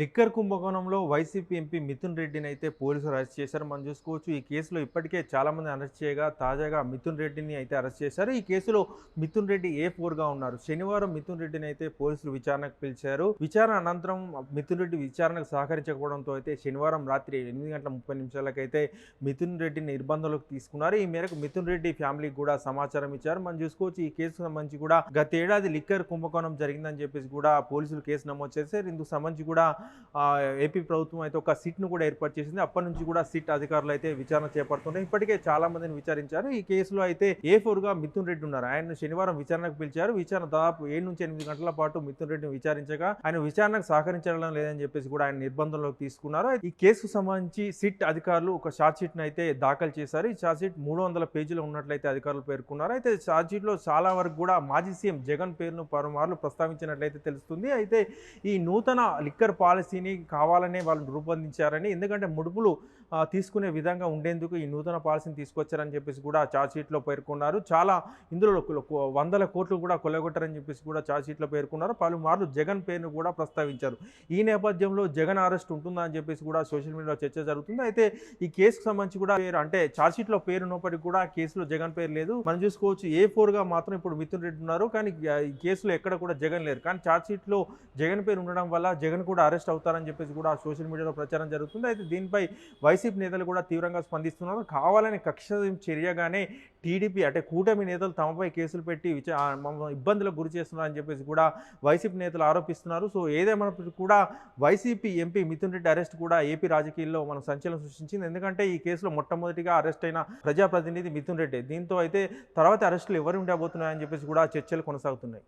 Liquor కుంభకోణంలో YCP MP Mithun రెడ్డిని అయితే పోలీసులు అరెస్ట్ చేశారు. మనం చూసుకోవచ్చు ఈ కేసులో ఇప్పటికే చాలామంది అరెస్ట్ చేయగా తాజాగా మిథున్ రెడ్డిని అయితే అరెస్ట్ చేశారు. ఈ కేసులో మిథున్ రెడ్డి ఏ ఫోర్గా ఉన్నారు? శనివారం మిథున్ రెడ్డిని అయితే పోలీసులు విచారణకు పిలిచారు. విచారణ అనంతరం మిథున్ రెడ్డి విచారణకు సహకరించకపోవడంతో అయితే శనివారం రాత్రి ఎనిమిది గంటల ముప్పై నిమిషాలకైతే మిథున్ రెడ్డిని నిర్బంధంలోకి తీసుకున్నారు. ఈ మేరకు మిథున్ రెడ్డి ఫ్యామిలీకి కూడా సమాచారం ఇచ్చారు. మనం చూసుకోవచ్చు ఈ కేసుకు సంబంధించి కూడా గతేడాది లిక్కర్ కుంభకోణం జరిగిందని చెప్పేసి కూడా పోలీసులు కేసు నమోదు చేశారు. ఇందుకు సంబంధించి కూడా ఏపీ ప్రభుత్వం అయితే ఒక సిట్ను కూడా ఏర్పాటు చేసింది. అప్పటి నుంచి కూడా సిట్ అధికారులు అయితే విచారణ చేపడుతున్నాయి ఇప్పటికే చాలా మందిని విచారించారు. ఈ కేసులో అయితే ఏ ఫోర్గా మిథున్ రెడ్డి ఉన్నారు. ఆయన శనివారం విచారణకు పిలిచారు. విచారణ దాదాపు ఏడు నుంచి ఎనిమిది గంటల పాటు మిథున్ రెడ్డిని విచారించగా ఆయన విచారణకు సహకరించడం లేదని చెప్పేసి కూడా ఆయన నిర్బంధంలోకి తీసుకున్నారు. ఈ కేసుకు సంబంధించి సిట్ అధికారులు ఒక షార్ట్ షీట్ను అయితే దాఖలు చేశారు. ఈ షార్ట్ షీట్ మూడు వందల పేజీలో ఉన్నట్లయితే అధికారులు పేర్కొన్నారు. అయితే షార్ట్ షీట్లో చాలా వరకు కూడా మాజీ సీఎం జగన్ పేరును పలుమార్లు ప్రస్తావించినట్లయితే తెలుస్తుంది. అయితే ఈ నూతన లిక్కర్ పాలసీని కావాలనే వాళ్ళు రూపొందించారని ఎందుకంటే ముడుపులు తీసుకునే విధంగా ఉండేందుకు ఈ నూతన పాలసీని తీసుకొచ్చారని చెప్పేసి కూడా ఛార్జ్ షీట్లో పేర్కొన్నారు. చాలా ఇందులో వందల కోట్లు కూడా కొలగొట్టారని చెప్పేసి కూడా ఛార్జ్షీట్లో పేర్కొన్నారు. పలుమార్లు జగన్ పేరును కూడా ప్రస్తావించారు. ఈ నేపథ్యంలో జగన్ అరెస్ట్ ఉంటుందా అని చెప్పేసి కూడా సోషల్ మీడియాలో చర్చ జరుగుతుంది. అయితే ఈ కేసుకు సంబంధించి కూడా పేరు అంటే ఛార్జ్షీట్లో పేరు ఉన్నప్పటికీ కూడా కేసులో జగన్ పేరు లేదు. మనం చూసుకోవచ్చు ఏ ఫోర్గా మాత్రం ఇప్పుడు మిథున్ రెడ్డి ఉన్నారు. కానీ ఈ కేసులో ఎక్కడ కూడా జగన్ లేరు. కానీ ఛార్జ్షీట్లో జగన్ పేరు ఉండడం వల్ల జగన్ కూడా అరెస్ట్ అవుతారని చెప్పేసి కూడా సోషల్ మీడియాలో ప్రచారం జరుగుతుంది. అయితే దీనిపై వైసీపీ నేతలు కూడా తీవ్రంగా స్పందిస్తున్నారు. కావాలని కక్ష చర్యగానే టీడీపీ అంటే కూటమి నేతలు తమపై కేసులు పెట్టి విచా ఇబ్బందులకు గురి చేస్తున్నారని చెప్పేసి కూడా వైసీపీ నేతలు ఆరోపిస్తున్నారు. సో ఏదేమైనప్పటికీ కూడా YCP MP Mithun Reddy arrest కూడా ఏపీ రాజకీయాల్లో మన సంచలనం సృష్టించింది. ఎందుకంటే ఈ కేసులో మొట్టమొదటిగా అరెస్ట్ అయిన ప్రజాప్రతినిధి మిథున్ రెడ్డి. దీంతో అయితే తర్వాత అరెస్టులు ఎవరు ఉండబోతున్నాయని చెప్పేసి కూడా చర్చలు కొనసాగుతున్నాయి.